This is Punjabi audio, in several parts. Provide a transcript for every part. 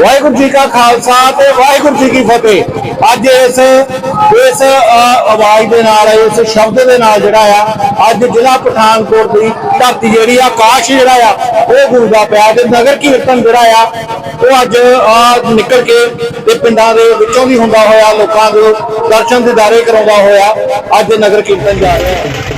ਵਾਹਿਗੁਰੂ ਜੀ ਕਾ ਖਾਲਸਾ ਤੇ ਵਾਹਿਗੁਰੂ ਜੀ ਕੀ ਫਤਿਹ। ਅੱਜ ਇਸ ਇਸ ਆਵਾਜ਼ ਦੇ ਨਾਲ, ਇਸ ਸ਼ਬਦ ਦੇ ਨਾਲ ਜਿਹੜਾ ਆ, ਅੱਜ ਜ਼ਿਲ੍ਹਾ ਪਠਾਨਕੋਟ ਦੀ ਧਰਤੀ ਜਿਹੜੀ ਆ, ਆਕਾਸ਼ ਜਿਹੜਾ ਆ, ਉਹ ਗੂੰਜਦਾ ਪਿਆ ਤੇ ਨਗਰ ਕੀਰਤਨ ਜਿਹੜਾ ਆ, ਉਹ ਅੱਜ ਨਿਕਲ ਕੇ ਤੇ ਪਿੰਡਾਂ ਦੇ ਵਿੱਚੋਂ ਵੀ ਹੁੰਦਾ ਹੋਇਆ, ਲੋਕਾਂ ਦੇ ਦਰਸ਼ਨ ਦਿਦਾਰੇ ਕਰਾਉਂਦਾ ਹੋਇਆ, ਅੱਜ ਨਗਰ ਕੀਰਤਨ ਜਾ ਰਿਹਾ। ਹੈ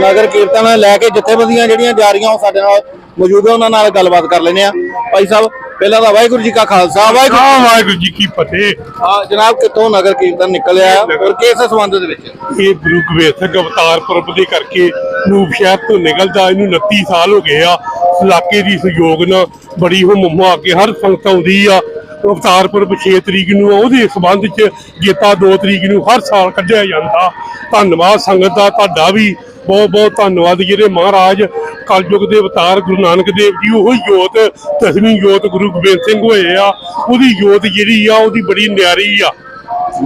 ਨਗਰ ਕੀਰਤਨ ਲੈ ਕੇ ਜਥੇਬੰਦੀਆਂ ਜਿਹੜੀਆਂ ਜਾ ਰਹੀਆਂ ਉਹ ਸਾਡੇ ਨਾਲ ਮੌਜੂਦ ਹੈ ਉਹਨਾਂ ਨਾਲ ਗੱਲਬਾਤ ਕਰ ਲੈਂਦੇ ਆ ਭਾਈ ਸਾਹਿਬ ਪਹਿਲਾਂ ਤਾਂ ਵਾਹਿਗੁਰੂ ਜੀ ਕਾ ਖਾਲਸਾ ਵਾਹਿਗੁਰੂ ਵਾਹਿਗੁਰੂ ਜੀ ਕੀ ਫਤਿਹ। ਆ ਜਨਾਬ ਕਿੱਥੋਂ ਨਗਰ ਕੀਰਤਨ ਨਿਕਲਿਆ ਔਰ ਕਿਸ ਸੰਬੰਧ ਦੇ ਵਿੱਚ? ਇਹ ਗੁਰੂ ਗੋਬਿੰਦ ਸਿੰਘ ਅਵਤਾਰ ਪੁਰਬ ਦੇ ਕਰਕੇ ਨੂਪ ਸ਼ਹਿਰ ਤੋਂ ਨਿਕਲਦਾ ਇਹਨੂੰ 29 ਸਾਲ ਹੋ ਗਏ ਆ। ਇਲਾਕੇ ਦੀ ਸਹਿਯੋਗ ਨਾਲ ਬੜੀ ਹੁਮ ਆ ਕੇ ਹਰ ਸੰਗਤ ਆਉਂਦੀ ਆ। ਅਵਤਾਰ ਪੁਰਬ 6 ਤਰੀਕ ਨੂੰ ਉਹਦੇ ਸਬੰਧ ਚ ਗੀਤਾ 2 ਤਰੀਕ ਨੂੰ ਹਰ ਸਾਲ ਕੱਢਿਆ ਜਾਂਦਾ। ਧੰਨਵਾਦ ਸੰਗਤ ਦਾ ਤੁਹਾਡਾ ਵੀ ਬਹੁਤ ਬਹੁਤ ਧੰਨਵਾਦ ਜਿਹੜੇ ਮਹਾਰਾਜ ਕਲਯੁਗ ਦੇ ਅਵਤਾਰ ਗੁਰੂ ਨਾਨਕ ਦੇਵ ਜੀ ਉਹ ਜੋਤ ਦਸਵੀਂ ਜੋਤ ਗੁਰੂ ਗੋਬਿੰਦ ਸਿੰਘ ਹੋਏ ਆ। ਉਹਦੀ ਜੋਤ ਜਿਹੜੀ ਆ ਉਹਦੀ ਬੜੀ ਨਿਆਰੀ ਆ।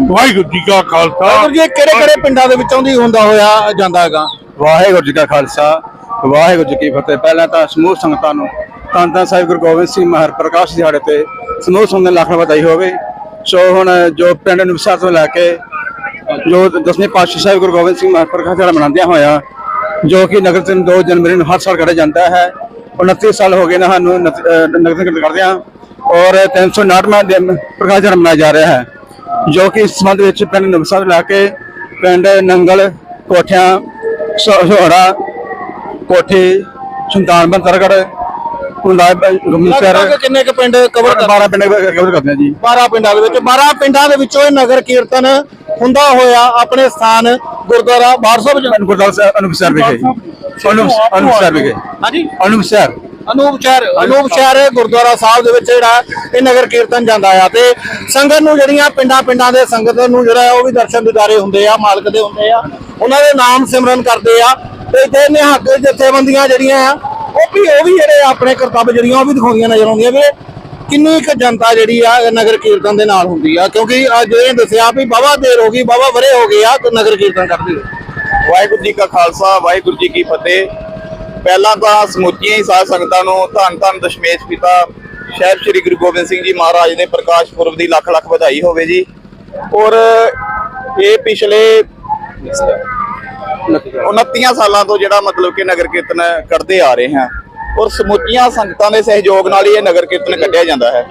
ਵਾਹਿਗੁਰੂ ਜੀ ਕਾ ਖਾਲਸਾ। ਵਾਹਿਗੁਰੂ ਜੀ ਕਿਹੜੇ ਕਿਹੜੇ ਪਿੰਡਾਂ ਦੇ ਵਿੱਚੋਂ ਦੀ ਹੁੰਦਾ ਹੋਇਆ ਜਾਂਦਾ ਹੈਗਾ? ਵਾਹਿਗੁਰੂ ਜੀ ਕਾ ਖਾਲਸਾ ਵਾਹਿਗੁਰੂ ਜੀ ਕੀ ਫਤਿਹ। ਪਹਿਲਾਂ ਤਾਂ ਸਮੂਹ ਸੰਗਤਾਂ ਨੂੰ ਧੰਨ ਸਾਹਿਬ ਗੁਰੂ ਗੋਬਿੰਦ ਸਿੰਘ ਮਹਾਰ ਪ੍ਰਕਾਸ਼ ਦਿਹਾੜੇ ਤੇ ਸਮੂਹ ਸੰਗਤ ਨੂੰ ਲੱਖ ਵਧਾਈ ਹੋਵੇ। ਸੋ ਹੁਣ ਜੋ ਪਿੰਡ ਨਿਵਸਾਰ ਤੋਂ ਲੈ ਕੇ ਜੋ ਦਸਵੇਂ ਪਾਤਸ਼ਾਹ ਸਾਹਿਬ ਗੁਰੂ ਗੋਬਿੰਦ ਸਿੰਘ ਮਹਾਰ ਪ੍ਰਕਾਸ਼ ਦਿਹਾੜਾ ਮਨਾਉਂਦਿਆਂ ਹੋਇਆ, ਜੋ ਕਿ ਨਗਰ ਤਿੰਨ 2 ਜਨਵਰੀ ਨੂੰ ਹਰ ਸਾਲ ਕੱਢਿਆ ਜਾਂਦਾ ਹੈ। 29 ਸਾਲ ਹੋ ਗਏ ਨੇ ਸਾਨੂੰ ਨਤ- ਅਹ, ਨਗਰ ਕੀਰਤਨ ਕਰਦਿਆਂ ਔਰ 359ਵਾਂ ਦਿਨ ਪ੍ਰਕਾਸ਼ ਦਿਹਾੜਾ ਮਨਾਇਆ ਜਾ ਰਿਹਾ ਹੈ, ਜੋ ਕਿ ਇਸ ਸੰਬੰਧ ਵਿੱਚ ਪਿੰਡ ਨਿਵਸਾਰ ਲੈ ਕੇ ਪਿੰਡ ਨੰਗਲ, ਕੋਠਿਆਂ ਸੋਹੜਾ, ਕੋਠੀ ਸੁਲਤਾਨਪੁਰ ਤਰਗੜ ਹੁੰਦਾ ਗੁਰਮਿਸਰ ਲਗਭਗ ਕਿੰਨੇ ਕੁ ਪਿੰਡ ਕਵਰ ਕਰ 12 ਪਿੰਡ ਕਵਰ ਕਰਦੇ ਆ ਜੀ। 12 ਪਿੰਡਾਂ ਦੇ ਵਿੱਚ। 12 ਪਿੰਡਾਂ ਦੇ ਵਿੱਚੋਂ ਇਹ ਨਗਰ ਕੀਰਤਨ ਹੁੰਦਾ ਹੋਇਆ ਆਪਣੇ ਸਥਾਨ ਗੁਰਦੁਆਰਾ ਬਾਰਸੋ ਵਿੱਚ ਗੁਰਦਾਸ ਸਾਹਿਬ ਅਨੁਪਸਰ ਵਿਖੇ। ਅਨੁਪ ਅਨੁਪਸਰ ਵਿਖੇ। ਹਾਂਜੀ? ਅਨੁਪਸਰ ਅਨੂਪ ਸ਼ਹਿਰ ਅਨੂਪ ਸ਼ਹਿਰ ਗੁਰਦੁਆਰਾ ਸਾਹਿਬ ਦੇ ਵਿੱਚ ਜਿਹੜਾ ਇਹ ਨਗਰ ਕੀਰਤਨ ਜਾਂਦਾ ਆ ਤੇ ਸੰਗਤ ਨੂੰ ਜਿਹੜੀਆਂ ਪਿੰਡਾਂ ਪਿੰਡਾਂ ਦੇ ਸੰਗਤ ਨੂੰ ਜਿਹੜਾ ਉਹ ਵੀ ਦਰਸ਼ਨ ਦਿਦਾਰੇ ਹੁੰਦੇ ਆ ਮਾਲਕ ਦੇ ਹੁੰਦੇ ਆ ਉਹਨਾਂ ਦੇ ਨਾਮ ਸਿਮਰਨ ਕਰਦੇ ਆ ਤੇ ਇੱਥੇ ਨਿਹੰਗ ਜਥੇਬੰਦੀਆਂ ਜਿਹੜੀਆਂ ਆ ਉਹ ਵੀ ਉਹ ਵੀ ਜਿਹੜੇ ਆਪਣੇ ਕਰਤੱਵ ਜਿਹੜੀਆਂ ਉਹ ਵੀ ਦਿਖਾਉਂਦੀਆਂ ਨਜ਼ਰ ਆਉਂਦੀਆਂ ਵੀ ਕਿੰਨੀ ਕੁ ਜਨਤਾ ਜਿਹੜੀ ਆ ਨਗਰ ਕੀਰਤਨ ਦੇ ਨਾਲ ਹੁੰਦੀ ਆ, ਕਿਉਂਕਿ ਅੱਜ ਇਹ ਦੱਸਿਆ ਵੀ ਬਾਵਾ ਦੇਰ ਹੋ ਗਈ ਬਾਵਾ ਵਰੇ ਹੋ ਗਏ ਆ, ਤੇ ਨਗਰ ਕੀਰਤਨ ਕਰਦੇ ਵਾਹਿਗੁਰੂ ਜੀ ਕਾ ਖਾਲਸਾ, ਵਾਹਿਗੁਰੂ ਜੀ ਕੀ ਫਤਿਹ। ਪਹਿਲਾਂ ਤਾਂ ਸਮੁੱਚੀਆਂ ਹੀ ਸਾਧ ਸੰਗਤਾਂ ਨੂੰ ਧੰਨ ਧੰਨ ਦਸ਼ਮੇਸ਼ ਪਿਤਾ, ਸਾਹਿਬ ਸ੍ਰੀ ਗੁਰੂ ਗੋਬਿੰਦ ਸਿੰਘ ਜੀ ਮਹਾਰਾਜ ਦੇ ਪ੍ਰਕਾਸ਼ ਪੁਰਬ ਦੀ ਲੱਖ ਲੱਖ ਵਧਾਈ ਹੋਵੇ ਜੀ। ਔਰ ਇਹ ਪਿਛਲੇ 29 ਸਾਲਾਂ ਤੋਂ ਜਿਹੜਾ ਮਤਲਬ ਕਿ ਨਗਰ ਕੀਰਤਨ ਕਰਦੇ ਆ ਰਹੇ ਹਾਂ, ਔਰ ਸਮੁੱਚੀਆਂ ਸੰਗਤਾਂ ਦੇ ਸਹਿਯੋਗ ਨਾਲ ਹੀ ਇਹ ਨਗਰ ਕੀਰਤਨ ਕੱਢਿਆ ਜਾਂਦਾ ਹੈ।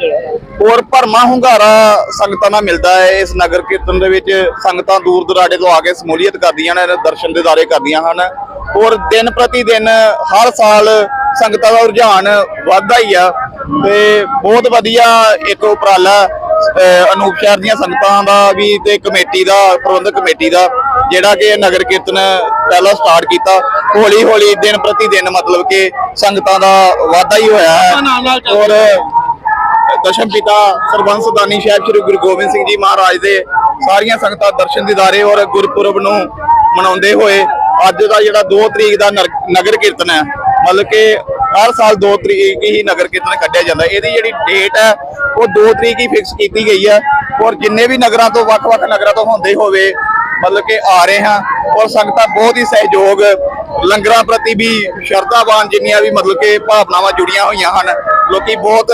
ਔਰ ਭਰਮਾ ਹੁੰਗਾਰਾ ਸੰਗਤਾਂ ਨਾਲ ਮਿਲਦਾ ਹੈ, ਇਸ ਨਗਰ ਕੀਰਤਨ ਦੇ ਵਿੱਚ ਸੰਗਤਾਂ ਦੂਰ ਦੁਰਾਡੇ ਤੋਂ ਆ ਕੇ ਸਮੂਲੀਅਤ ਕਰਦੀਆਂ ਨੇ, ਦਰਸ਼ਨ ਦਿਦਾਰੇ ਕਰਦੀਆਂ ਹਨ। ਔਰ ਦਿਨ ਪ੍ਰਤੀ ਦਿਨ ਹਰ ਸਾਲ ਸੰਗਤਾਂ ਦਾ ਰੁਝਾਨ ਵੱਧਦਾ ਹੀ ਆ, ਤੇ ਬਹੁਤ ਵਧੀਆ ਇੱਕ ਉਪਰਾਲਾ, ਅਹ ਅਨੂਪ ਸ਼ਹਿਰ ਦੀਆਂ ਸੰਗਤਾਂ ਦਾ ਵੀ ਤੇ ਕਮੇਟੀ ਦਾ, ਪ੍ਰਬੰਧਕ ਕਮੇਟੀ ਦਾ ਜਿਹੜਾ ਕਿ ਨਗਰ ਕੀਰਤਨ ਪਹਿਲਾਂ ਸਟਾਰਟ ਕੀਤਾ ਹੌਲੀ ਹੌਲੀ ਦਿਨ ਪ੍ਰਤੀ ਦਿਨ ਮਤਲਬ ਕਿ ਸੰਗਤਾਂ ਦਾ ਵਾਧਾ ਹੀ ਹੋਇਆ ਹੈ। ਔਰ ਦਸ਼ਮ ਪਿਤਾ ਸਰਬੰਸ ਦਾਨੀ ਸਾਹਿਬ ਸ੍ਰੀ ਗੁਰੂ ਗੋਬਿੰਦ ਸਿੰਘ ਜੀ ਮਹਾਰਾਜ ਦੇ ਸਾਰੀਆਂ ਸੰਗਤਾਂ ਦਰਸ਼ਨ ਦਿਦਾਰੇ ਔਰ ਗੁਰਪੁਰਬ ਨੂੰ ਮਨਾਉਂਦੇ ਹੋਏ ਅੱਜ ਦਾ ਜਿਹੜਾ 2 ਤਰੀਕ ਦਾ ਨਗਰ ਕੀਰਤਨ ਹੈ ਮਤਲਬ ਕਿ ਹਰ ਸਾਲ 2 ਤਰੀਕ ਹੀ ਨਗਰ ਕੀਰਤਨ ਕੱਢਿਆ ਜਾਂਦਾ। ਇਹਦੀ ਜਿਹੜੀ ਡੇਟ ਹੈ ਉਹ 2 ਤਰੀਕ ਹੀ ਫਿਕਸ ਕੀਤੀ ਗਈ ਹੈ। ਔਰ ਜਿੰਨੇ ਵੀ ਨਗਰਾਂ ਤੋਂ ਵੱਖ-ਵੱਖ ਨਗਰਾਂ ਤੋਂ ਹੁੰਦੇ ਹੋਵੇ ਮਤਲਬ ਕਿ ਆ ਰਹੇ ਹਾਂ ਔਰ ਸੰਗਤਾਂ ਬਹੁਤ ਹੀ ਸਹਿਯੋਗ ਲੰਗਰਾਂ ਪ੍ਰਤੀ ਵੀ ਸ਼ਰਧਾਵਾਨ ਜਿੰਨੀਆਂ ਵੀ ਮਤਲਬ ਕਿ ਭਾਵਨਾਵਾਂ ਜੁੜੀਆਂ ਹੋਈਆਂ ਹਨ ਲੋਕੀ ਬਹੁਤ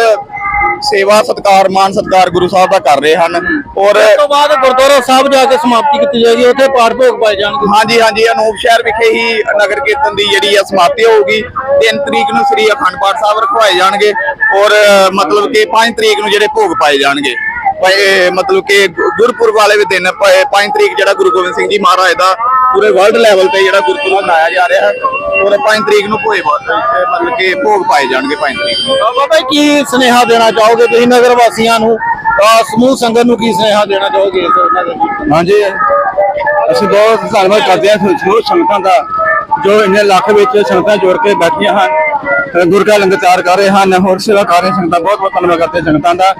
ਸੇਵਾ ਸਤਕਾਰ ਮਾਨ ਸਤਕਾਰ ਗੁਰੂ ਸਾਹਿਬ ਦਾ ਕਰ ਰਹੇ ਹਨ ਔਰ ਉਸ ਤੋਂ ਬਾਅਦ ਗੁਰਦੁਆਰਾ ਸਾਹਿਬ ਜਾ ਕੇ ਸਮਾਪਤੀ ਕੀਤੀ ਜਾਏਗੀ ਉੱਥੇ ਪਾਠ ਭੋਗ ਪਾਏ ਜਾਣਗੇ। ਹਾਂਜੀ ਹਾਂਜੀ ਅਨੂਪ ਸ਼ਹਿਰ ਵਿਖੇ ਹੀ ਨਗਰ ਕੀਰਤਨ ਦੀ ਜਿਹੜੀ ਆ ਸਮਾਪਤੀ ਹੋਊਗੀ 3 ਤਰੀਕ ਨੂੰ ਸ੍ਰੀ ਅਖੰਡ ਪਾਠ ਸਾਹਿਬ ਰਖਵਾਏ ਜਾਣਗੇ ਔਰ ਮਤਲਬ ਕਿ 5 ਤਰੀਕ ਨੂੰ ਜਿਹੜੇ ਭੋਗ ਪਾਏ ਜਾਣਗੇ। ਮਤਲਬ ਕਿ ਗੁਰਪੁਰਬ ਵਾਲੇ ਵੀ ਦਿਨ 5 ਤਰੀਕ ਜਿਹੜਾ ਗੁਰੂ ਗੋਬਿੰਦ ਸਿੰਘ ਜੀ ਮਹਾਰਾਜ ਦਾ ਪੂਰੇ ਵਰਲਡ ਲੈਵਲ ਤੇ ਜਿਹੜਾ ਗੁਰਪੁਰਬ ਮਨਾਇਆ ਜਾ ਰਿਹਾ ਹੈ ਔਰ 5 ਤਰੀਕ ਨੂੰ ਭੋਏ ਮਤਲਬ ਕਿ ਭੋਗ ਪਾਏ ਜਾਣਗੇ 5 ਤਰੀਕ ਨੂੰ। ਬਾਬਾ ਕੀ ਸੁਨੇਹਾ ਦੇਣਾ ਚਾਹੋਗੇ ਤੁਸੀਂ ਨਗਰ ਵਾਸੀਆਂ ਨੂੰ? ਸਮੂਹ ਸੰਗਤ ਨੂੰ ਕੀ ਸੁਨੇਹਾ ਦੇਣਾ ਚਾਹੋਗੇ ਹਾਂਜੀ ਅਸੀਂ ਬਹੁਤ ਧੰਨਵਾਦ ਕਰਦੇ ਹਾਂ ਸਮੂਹ ਸੰਗਤਾਂ ਦਾ। ਜੋ ਇੰਨੇ ਲੱਖ ਵਿੱਚ ਸੰਗਤਾਂ ਜੁੜ ਕੇ ਬੈਠੀਆਂ ਹਨ ਗੁਰਕਾ ਗੁਰ ਤਿਆਰ ਕਰ ਰਹੇ ਹਨ, ਹੋਰ ਸੇਵਾ ਕਰ ਰਹੇ ਸੰਗਤਾਂ, ਬਹੁਤ ਬਹੁਤ ਧੰਨਵਾਦ ਕਰਦੇ ਸੰਗਤਾਂ ਦਾ।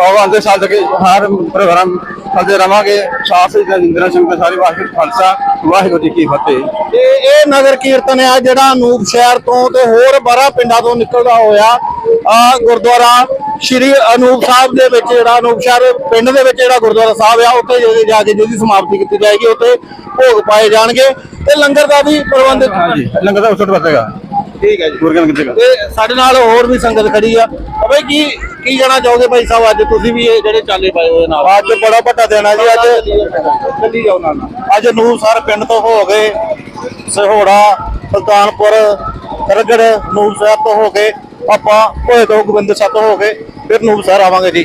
ਆਓ ਆਉਂਦੇ ਸਾਲ ਤੱਕ ਹਰ ਪ੍ਰੋਗਰਾਮ ਕਰਦੇ ਰਵਾਂਗੇ। ਸਾਥ ਵਿੱਚ ਜਿੰਦਰਾ ਸੰਗਤਾਂ ਸਾਰੀ ਵਾਹਿਗੁਰੂ ਖਾਲਸਾ, ਵਾਹਿਗੁਰੂ ਜੀ ਕੀ ਫਤਿਹ। ਤੇ ਇਹ ਨਗਰ ਕੀਰਤਨ ਆ ਜਿਹੜਾ ਅਨੂਪ ਸ਼ਹਿਰ ਤੋਂ ਤੇ ਹੋਰ 12 ਪਿੰਡਾਂ ਤੋਂ ਨਿਕਲਦਾ ਹੋਇਆ, ਆ ਗੁਰਦੁਆਰਾ ਸ਼੍ਰੀ ਅਨੂਪ ਸਾਹਿਬ ਦੇ ਵਿੱਚ ਜਿਹੜਾ ਅਨੂਪ ਸ਼ਹਿਰ ਪਿੰਡ ਦੇ ਵਿੱਚ ਜਿਹੜਾ ਗੁਰਦੁਆਰਾ ਸਾਹਿਬ ਆ, ਉੱਥੇ ਜਾ ਕੇ ਜਿਹਦੀ ਸਮਾਪਤੀ ਕੀਤੀ ਜਾਏਗੀ, ਉੱਥੇ ਭੋਗ ਪਾਏ ਜਾਣਗੇ। ਤੇ ਲੰਗਰ ਦਾ ਵੀ ਪ੍ਰਬੰਧ ਹਾਂਜੀ ਲੰਗਰ ਦਾ ਉਸਟ ਵਰਤੇਗਾ ਠੀਕ ਹੈ ਜੀ। ਗੁਰ ਕਾ ਲੰਗਰ ਤੇਗਾ ਤੇ ਸਾਡੇ ਨਾਲ ਹੋਰ ਵੀ ਸੰਗਤ ਖੜੀ ਆ। ਬਈ ਕੀ ਕੀ ਕਹਿਣਾ ਚਾਹੋਗੇ ਭਾਈ ਸਾਹਿਬ? ਅੱਜ ਤੁਸੀਂ ਵੀ ਇਹ ਜਿਹੜੇ ਚਾਲੇ ਪਾਏ ਹੋਏ ਨਾਲ। ਅੱਜ ਬੜਾ ਵੱਡਾ ਦਿਨ ਹੈ ਜੀ ਅੱਜ ਚੱਲੀ ਜਾਓ ਨਾਲ। ਅੱਜ ਨੂਰ ਸਰ ਪਿੰਡ ਤੋਂ ਹੋ ਗਏ ਸਹੋੜਾ ਸੁਲਤਾਨਪੁਰ ਰਗੜ ਨੂਰ ਸਾਹਿਬ ਤੋਂ ਹੋ ਕੇ ਆਪਾਂ ਭੋਏ ਤੋਂ ਗੋਬਿੰਦ ਸਾਹਿਬ ਤੋਂ ਹੋ ਕੇ ਫਿਰ ਨੂਰ ਸਰ ਆਵਾਂਗੇ ਜੀ।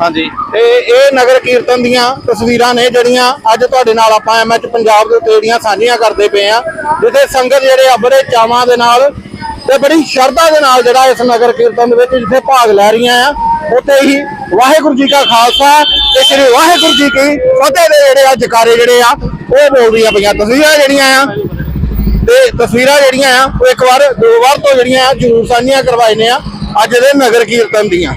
ਹਾਂਜੀ। ਤੇ ਇਹ ਨਗਰ ਕੀਰਤਨ ਦੀਆਂ ਤਸਵੀਰਾਂ ਨੇ ਜਿਹੜੀਆਂ ਅੱਜ ਤੁਹਾਡੇ ਨਾਲ ਆਪਾਂ ਐਮਐਚ ਪੰਜਾਬ ਦੇ ਉੱਤੇ ਜਿਹੜੀਆਂ ਸਾਂਝੀਆਂ ਕਰਦੇ ਪਏ ਆ ਜਿੱਥੇ ਸੰਗਤ ਜਿਹੜੇ ਅਬਰੇ ਚਾਵਾਂ ਦੇ ਨਾਲ ਤੇ ਬੜੀ ਸ਼ਰਧਾ ਦੇ ਨਾਲ ਜਿਹੜਾ ਇਸ ਨਗਰ ਕੀਰਤਨ ਦੇ ਵਿੱਚ ਜਿੱਥੇ ਭਾਗ ਲੈ ਰਹੀਆਂ ਆ, ਉੱਥੇ ਹੀ ਵਾਹਿਗੁਰੂ ਜੀ ਕਾ ਖਾਲਸਾ ਤੇ ਸ੍ਰੀ ਵਾਹਿਗੁਰੂ ਜੀ ਕੀ ਫਤਿਹ ਦੇ ਜਿਹੜੇ ਆ ਜਕਾਰੇ ਜਿਹੜੇ ਆ, ਉਹ ਬੋਲਦੀਆਂ ਪਈਆਂ। ਤਸਵੀਰਾਂ ਜਿਹੜੀਆਂ ਆ, ਤੇ ਤਸਵੀਰਾਂ ਜਿਹੜੀਆਂ ਆ, ਉਹ ਇੱਕ ਵਾਰ, ਦੋ ਵਾਰ ਤੋਂ ਜਿਹੜੀਆਂ ਆ, ਜ਼ਰੂਰ ਸਾਂਝੀਆਂ ਕਰਵਾਏ ਨੇ ਆ ਅੱਜ ਦੇ ਨਗਰ ਕੀਰਤਨ ਦੀਆਂ।